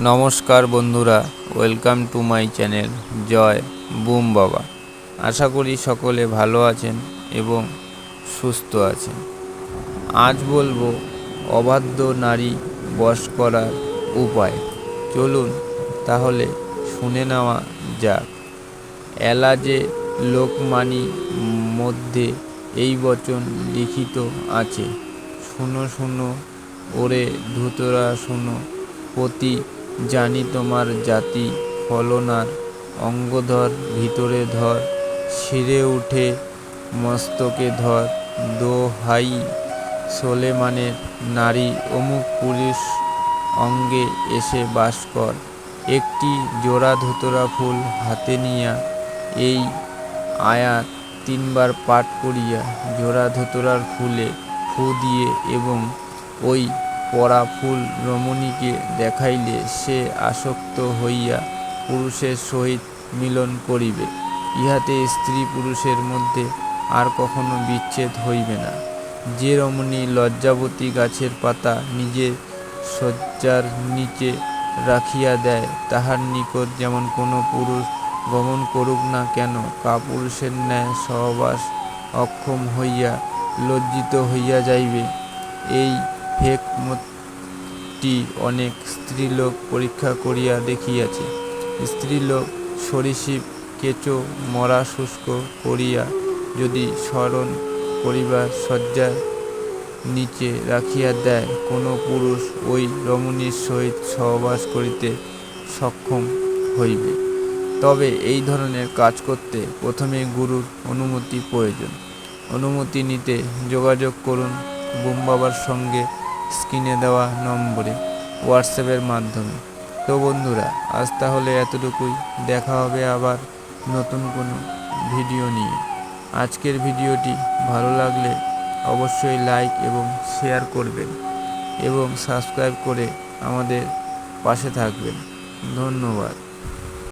নমস্কার বন্ধুরা, welcome to my channel, Joy Boom Baba. আশা করি সকলে ভালো আছেন এবং সুস্থ আছেন। আজ বলব, অবাধ্য নারী বশ করার উপায়। চলুন তাহলে শুনে নেওয়া যাক। এলাজে লোকমানি মধ্যে এই বচন লিখিত আছে। শুনো শুনো, ওরে ধুতরা, শুনো, পতি জানি তোমার জাতি ফলনার, অঙ্গধর ভিতরে ধর ছিঁড়ে উঠে মস্তকে ধর, দোহাই সোলেমানের নারী, অমুক পুরুষ অঙ্গে এসে বাস কর। একটি জোড়া ধুতরা ফুল হাতে নিয়া এই আয়াত তিনবার পাঠ করিয়া জোড়া ধুতরার ফুলে ফু দিয়ে এবং ওই পরা ফুল রমণীকে দেখাইলে সে আসক্ত হইয়া পুরুষের সহিত মিলন করিবে। ইহাতে স্ত্রী পুরুষের মধ্যে আর কখনো বিচ্ছেদ হইবে না। যে রমণী লজ্জাবতী গাছের পাতা নিজের শয্যার নিচে রাখিয়া দেয়, তাহার নিকট যেমন কোনো পুরুষ গমন করুক না কেন, কাপুরুষের ন্যায় সহবাস অক্ষম হইয়া লজ্জিত হইয়া যাইবে। এই হেকমতটি অনেক স্ত্রীলোক পরীক্ষা করিয়া দেখিয়াছে। স্ত্রীলোক সরীসৃপ কেঁচো, মরা, শুষ্ক করিয়া যদি স্মরণ করিবার শয্যার নিচে রাখিয়া দেয়, কোনো পুরুষ ওই রমণীর সহিত সহবাস করিতে সক্ষম হইবে। তবে এই ধরনের কাজ করতে প্রথমে গুরুর অনুমতি প্রয়োজন। অনুমতি নিতে যোগাযোগ করুন বুমবাবার সঙ্গে স্ক্রিনে দেওয়া নম্বরে হোয়াটসঅ্যাপের মাধ্যমে। তো বন্ধুরা, আজ তাহলে এতটুকুই। দেখা হবে আবার নতুন কোনো ভিডিও নিয়ে। আজকের ভিডিওটি ভালো লাগলে অবশ্যই লাইক এবং শেয়ার করবেন এবং সাবস্ক্রাইব করে আমাদের পাশে থাকবেন। ধন্যবাদ।